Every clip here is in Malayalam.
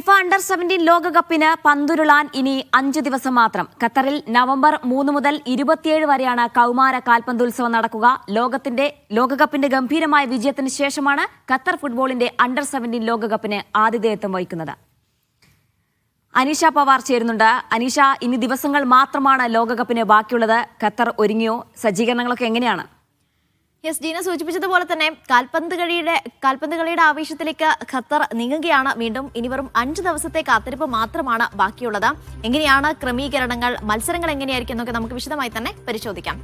ഫിഫ അണ്ടർ സെവന്റീൻ ലോകകപ്പിന് പന്തുരുളാൻ ഇനി അഞ്ചു ദിവസം മാത്രം. ഖത്തറിൽ നവംബർ മൂന്ന് മുതൽ ഇരുപത്തിയേഴ് വരെയാണ് കൗമാര കാൽപന്തുത്സവം നടക്കുക. ലോകത്തിന്റെ ലോകകപ്പിന്റെ ഗംഭീരമായ വിജയത്തിന് ശേഷമാണ് ഖത്തർ ഫുട്ബോളിന്റെ അണ്ടർ സെവന്റീൻ ലോകകപ്പിന് ആതിഥേയത്വം വഹിക്കുന്നത്. അനീഷ പവാർ ചേരുന്നുണ്ട്. അനീഷ ഇനി ദിവസങ്ങൾ മാത്രമാണ് ലോകകപ്പിന് ബാക്കിയുള്ളത്. ഖത്തർ ഒരുങ്ങിയോ? സജ്ജീകരണങ്ങളൊക്കെ എങ്ങനെയാണ്? യെസ് ജീന സൂചിപ്പിച്ചതുപോലെ തന്നെ കാൽപന്ത് കളിയുടെ കാൽപന്ത് കളിയുടെ ആവേശത്തിലേക്ക് ഖത്തർ നീങ്ങുകയാണ്. വീണ്ടും ഇനി വെറും അഞ്ച് ദിവസത്തെ കാത്തിരിപ്പ് മാത്രമാണ് ബാക്കിയുള്ളത്. എങ്ങനെയാണ് ക്രമീകരണങ്ങൾ മത്സരങ്ങൾ എങ്ങനെയായിരിക്കും എന്നൊക്കെ നമുക്ക് വിശദമായി തന്നെ പരിശോധിക്കാം.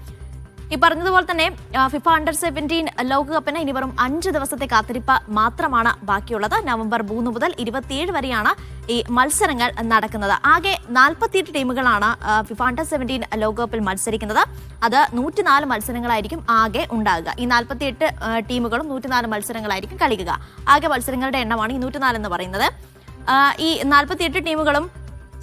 ഈ പറഞ്ഞതുപോലെ തന്നെ ഫിഫ അണ്ടർ സെവന്റീൻ ലോകകപ്പിന് ഇനി വെറും അഞ്ച് ദിവസത്തെ കാത്തിരിപ്പ് മാത്രമാണ് ബാക്കിയുള്ളത്. നവംബർ മൂന്ന് മുതൽ ഇരുപത്തിയേഴ് വരെയാണ് ഈ മത്സരങ്ങൾ നടക്കുന്നത്. ആകെ നാൽപ്പത്തിയെട്ട് ടീമുകളാണ് ഫിഫ അണ്ടർ സെവന്റീൻ ലോകകപ്പിൽ മത്സരിക്കുന്നത്. അത് നൂറ്റിനാല് മത്സരങ്ങളായിരിക്കും ആകെ ഉണ്ടാകുക. ഈ നാൽപ്പത്തിയെട്ട് ടീമുകളും നൂറ്റിനാല് മത്സരങ്ങളായിരിക്കും കളിക്കുക. ആകെ മത്സരങ്ങളുടെ എണ്ണമാണ് ഈ നൂറ്റിനാല് എന്ന് പറയുന്നത്. ഈ നാൽപ്പത്തിയെട്ട് ടീമുകളും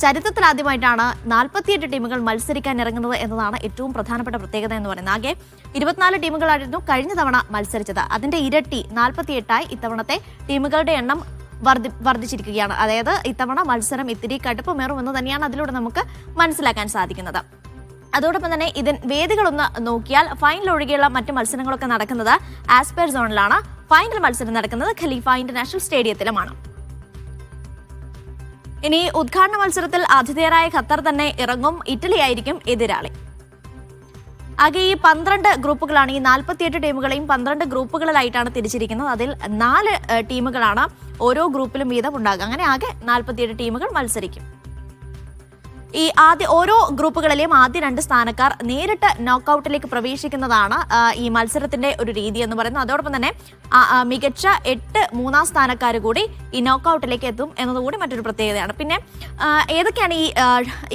ചരിത്രത്തിലാദ്യമായിട്ടാണ് നാൽപ്പത്തിയെട്ട് ടീമുകൾ മത്സരിക്കാൻ ഇറങ്ങുന്നത് എന്നതാണ് ഏറ്റവും പ്രധാനപ്പെട്ട പ്രത്യേകത എന്ന് പറയുന്നത്. ആകെ ഇരുപത്തിനാല് ടീമുകളായിരുന്നു കഴിഞ്ഞ തവണ മത്സരിച്ചത്. അതിന്റെ ഇരട്ടി നാൽപ്പത്തിയെട്ടായി ഇത്തവണത്തെ ടീമുകളുടെ എണ്ണം വർദ്ധി വർദ്ധിച്ചിരിക്കുകയാണ്. അതായത് ഇത്തവണ മത്സരം ഇത്തിരി കടുപ്പമേറും എന്ന് തന്നെയാണ് അതിലൂടെ നമുക്ക് മനസ്സിലാക്കാൻ സാധിക്കുന്നത്. അതോടൊപ്പം തന്നെ ഇതിൻ വേദികളൊന്ന് നോക്കിയാൽ ഫൈനൽ ഒഴികെയുള്ള മറ്റ് മത്സരങ്ങളൊക്കെ നടക്കുന്നത് ആസ്പെയർ സോണിലാണ്. ഫൈനൽ മത്സരം നടക്കുന്നത് ഖലീഫ ഇന്റർനാഷണൽ സ്റ്റേഡിയത്തിലുമാണ് ഇനി ഉദ്ഘാടന മത്സരത്തിൽ ആതിഥേയരായ ഖത്തർ തന്നെ ഇറങ്ങും. ഇറ്റലി ആയിരിക്കും എതിരാളി. ആകെ ഈ പന്ത്രണ്ട് ഗ്രൂപ്പുകളാണ് ഈ നാൽപ്പത്തിയെട്ട് ടീമുകളെയും പന്ത്രണ്ട് ഗ്രൂപ്പുകളിലായിട്ടാണ് തിരിച്ചിരിക്കുന്നത്. അതിൽ നാല് ടീമുകളാണ് ഓരോ ഗ്രൂപ്പിലും വീതം ഉണ്ടാകുക അങ്ങനെ ആകെ നാൽപ്പത്തിയെട്ട് ടീമുകൾ മത്സരിക്കും. ഈ ആദ്യ ഓരോ ഗ്രൂപ്പുകളിലെയും ആദ്യ രണ്ട് സ്ഥാനക്കാർ നേരിട്ട് നോക്കൌട്ടിലേക്ക് പ്രവേശിക്കുന്നതാണ് ഈ മത്സരത്തിന്റെ ഒരു രീതി എന്ന് പറയുന്നത്. അതോടൊപ്പം തന്നെ മികച്ച എട്ട് മൂന്നാം സ്ഥാനക്കാർ കൂടി ഈ നോക്കൌട്ടിലേക്ക് എത്തും എന്നതുകൂടി മറ്റൊരു പ്രത്യേകതയാണ്. പിന്നെ ഏതൊക്കെയാണ് ഈ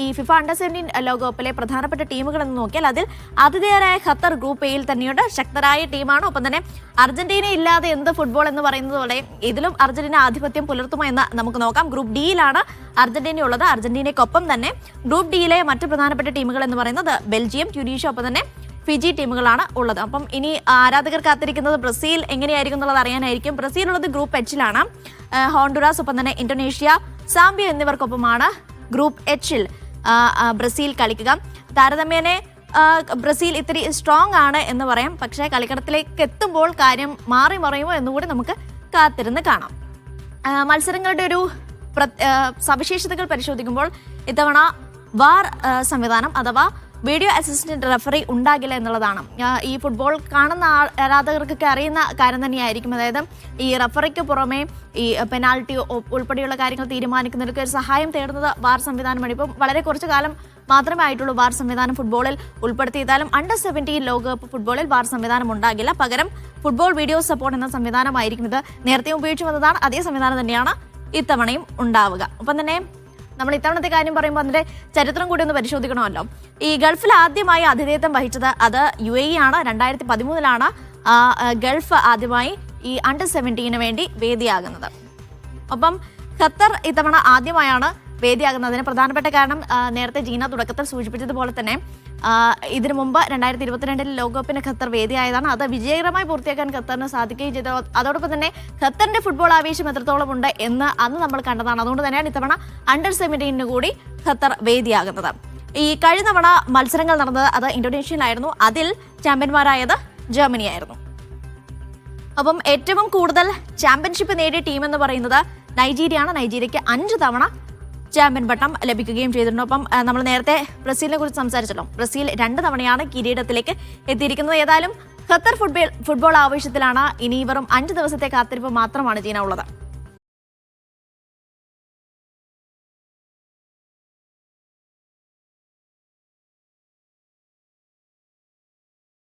ഈ ഫിഫ അണ്ടർ സെവന്റീൻ ലോകകപ്പിലെ പ്രധാനപ്പെട്ട ടീമുകൾ എന്ന് നോക്കിയാൽ അതിൽ ആതിഥേയരായ ഖത്തർ ഗ്രൂപ്പ് എയിൽ തന്നെയുണ്ട്. ശക്തരായ ടീമാണ്. ഒപ്പം തന്നെ അർജന്റീന ഇല്ലാതെ എന്ത് ഫുട്ബോൾ എന്ന് പറയുന്നത് പോലെ ഇതിലും അർജന്റീന ആധിപത്യം പുലർത്തുമോ എന്ന് നമുക്ക് നോക്കാം. ഗ്രൂപ്പ് ഡിയിലാണ് അർജന്റീന ഉള്ളത് അർജന്റീനയ്ക്കൊപ്പം തന്നെ ഗ്രൂപ്പ് ഡിയിലെ മറ്റ് പ്രധാനപ്പെട്ട ടീമുകൾ എന്ന് പറയുന്നത് ബെൽജിയം ട്യൂണീഷ്യ ഒപ്പം തന്നെ ഫിജി ടീമുകളാണ് ഉള്ളത്. അപ്പം ഇനി ആരാധകർ കാത്തിരിക്കുന്നത് ബ്രസീൽ എങ്ങനെയായിരിക്കും എന്നുള്ളത് അറിയാനായിരിക്കും. ബ്രസീൽ ഉള്ളത് ഗ്രൂപ്പ് എച്ചിലാണ്. ഹോണ്ടുറാസ് ഒപ്പം തന്നെ ഇന്തോനേഷ്യ സാംബിയ എന്നിവർക്കൊപ്പമാണ് ഗ്രൂപ്പ് എച്ചിൽ ബ്രസീൽ കളിക്കുക. താരതമ്യേനെ ബ്രസീൽ ഇത്തിരി സ്ട്രോങ് ആണ് എന്ന് പറയാം. പക്ഷേ കളിക്കടത്തിലേക്ക് എത്തുമ്പോൾ കാര്യം മാറി മറിയുമോ എന്നുകൂടി നമുക്ക് കാത്തിരുന്ന് കാണാം. മത്സരങ്ങളുടെ ഒരു സവിശേഷതകൾ പരിശോധിക്കുമ്പോൾ ഇത്തവണ വാർ സംവിധാനം അഥവാ വീഡിയോ അസിസ്റ്റന്റ് റെഫറി ഉണ്ടാകില്ല എന്നുള്ളതാണ്. ഈ ഫുട്ബോൾ കാണുന്ന ആരാധകർക്കൊക്കെ അറിയുന്ന കാര്യം തന്നെയായിരിക്കും. അതായത് ഈ റെഫറിക്ക് പുറമെ ഈ പെനാൽറ്റി ഉൾപ്പെടെയുള്ള കാര്യങ്ങൾ തീരുമാനിക്കുന്നവർക്ക് ഒരു സഹായം തേടുന്നത് വാർ സംവിധാനമാണ്. ഇപ്പം വളരെ കുറച്ച് കാലം മാത്രമേ ആയിട്ടുള്ളൂ വാർ സംവിധാനം ഫുട്ബോളിൽ ഉൾപ്പെടുത്തിയതാലും അണ്ടർ സെവന്റീൻ ലോകകപ്പ് ഫുട്ബോളിൽ വാർ സംവിധാനം ഉണ്ടാകില്ല. പകരം ഫുട്ബോൾ വീഡിയോ സപ്പോർട്ട് എന്ന സംവിധാനമായിരിക്കും ഇത് നേരത്തെ ഉപയോഗിച്ചു വന്നതാണ്. അതേ സംവിധാനം തന്നെയാണ് ഇത്തവണയും ഉണ്ടാവുക. അപ്പം തന്നെ നമ്മൾ ഇത്തവണത്തെ കാര്യം പറയുമ്പോൾ അതിന്റെ ചരിത്രം കൂടി ഒന്ന് പരിശോധിക്കണമല്ലോ. ഈ ഗൾഫിൽ ആദ്യമായി ആതിഥേയത്വം വഹിച്ചത് അത് യു എ ആണ്. രണ്ടായിരത്തി പതിമൂന്നിലാണ് ഗൾഫ് ആദ്യമായി ഈ അണ്ടർ സെവന്റീന് വേണ്ടി വേദിയാകുന്നത്. ഒപ്പം ഖത്തർ ഇത്തവണ ആദ്യമായാണ് വേദിയാകുന്നതിന് പ്രധാനപ്പെട്ട കാരണം നേരത്തെ ജീന തുടക്കത്തിൽ സൂചിപ്പിച്ചതുപോലെ തന്നെ ഇതിനു മുമ്പ് രണ്ടായിരത്തി ഇരുപത്തിരണ്ടിൽ ലോകകപ്പിന് ഖത്തർ വേദിയായതാണ്. അത് വിജയകരമായി പൂർത്തിയാക്കാൻ ഖത്തറിന് സാധിക്കുകയും ചെയ്തു. അതോടൊപ്പം തന്നെ ഖത്തറിന്റെ ഫുട്ബോൾ ആവേശം എത്രത്തോളം ഉണ്ട് എന്ന് അന്ന് നമ്മൾ കണ്ടതാണ്. അതുകൊണ്ട് തന്നെയാണ് ഇത്തവണ അണ്ടർ സെവന്റീനു കൂടി ഖത്തർ വേദിയാകുന്നത്. ഈ കഴിഞ്ഞ തവണ മത്സരങ്ങൾ നടന്നത് അത് ഇന്തോനേഷ്യയിലായിരുന്നു. അതിൽ ചാമ്പ്യന്മാരായത് ജർമ്മനിയായിരുന്നു. അപ്പം ഏറ്റവും കൂടുതൽ ചാമ്പ്യൻഷിപ്പ് നേടിയ ടീം എന്ന് പറയുന്നത് നൈജീരിയ ആണ് നൈജീരിയയ്ക്ക് അഞ്ച് തവണ ചാമ്പ്യൻ പട്ടം ലഭിക്കുകയും ചെയ്തിട്ടുണ്ട് അപ്പം നമ്മൾ നേരത്തെ ബ്രസീലിനെ കുറിച്ച് സംസാരിച്ചല്ലോ. ബ്രസീൽ രണ്ട് തവണയാണ് കിരീടത്തിലേക്ക് എത്തിയിരിക്കുന്നത്. ഏതായാലും ഖത്തർ ഫുട്ബോൾ ഫുട്ബോൾ ആവേശത്തിലാണ്. ഇനി വെറും അഞ്ച് ദിവസത്തെ കാത്തിരിപ്പ് മാത്രമാണ് ചെയ്യാനുള്ളത്